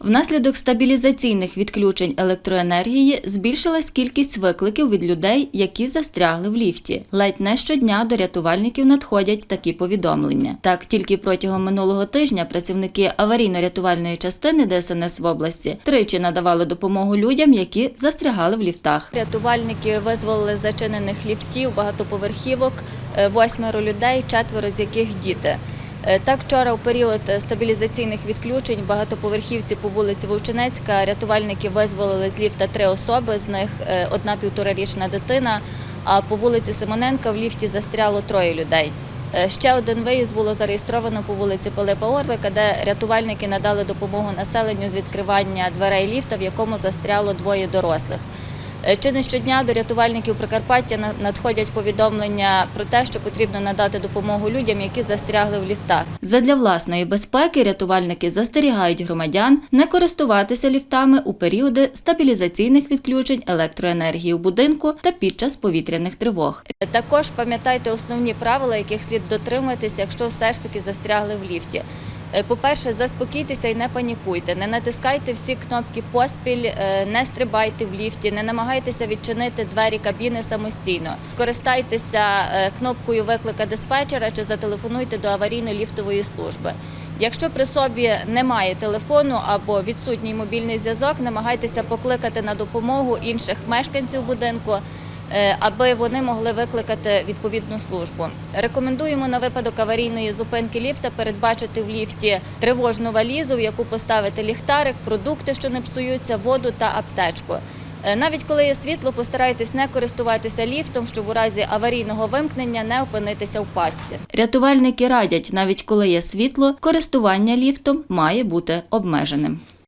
Внаслідок стабілізаційних відключень електроенергії збільшилась кількість викликів від людей, які застрягли в ліфті. Ледь не щодня до рятувальників надходять такі повідомлення. Так, тільки протягом минулого тижня працівники аварійно-рятувальної частини ДСНС в області тричі надавали допомогу людям, які застрягали в ліфтах. Рятувальники визволили зачинених ліфтів багатоповерхівок е, восьмеро людей, четверо з яких діти. Е, Так, вчора у період стабілізаційних відключень багатоповерхівці по вулиці Вовчинецька рятувальники визволили з ліфта три особи, з них е, одна півторарічна дитина. А по вулиці Симоненка в ліфті застряло троє людей. Е, Ще один виїзд було зареєстровано по вулиці Пилипа Орлика, де рятувальники надали допомогу населенню з відкривання дверей ліфта, в якому застряло двоє дорослих. Е, Чи не щодня до рятувальників Прикарпаття надходять повідомлення про те, що потрібно надати допомогу людям, які застрягли в ліфтах. Задля власної безпеки рятувальники застерігають громадян не користуватися ліфтами у періоди стабілізаційних відключень електроенергії у будинку та під час повітряних тривог. Е, Також пам'ятайте основні правила, яких слід дотримуватися, якщо все ж таки застрягли в ліфті. Е, По-перше, заспокійтеся і не панікуйте, не натискайте всі кнопки поспіль, е, не стрибайте в ліфті, не намагайтеся відчинити двері кабіни самостійно. Скористайтеся е, кнопкою виклика диспетчера чи зателефонуйте до аварійно-ліфтової служби. Якщо при собі немає телефону або відсутній мобільний зв'язок, намагайтеся покликати на допомогу інших мешканців будинку аби вони могли викликати відповідну службу. Рекомендуємо на випадок аварійної зупинки ліфта передбачити в ліфті тривожну валізу, в яку поставити ліхтарик, продукти, що не псуються, воду та аптечку. Е, Навіть коли є світло, постарайтесь не користуватися ліфтом, щоб у разі аварійного вимкнення не опинитися в пастці. Рятувальники радять, навіть коли є світло, користування ліфтом має бути обмеженим.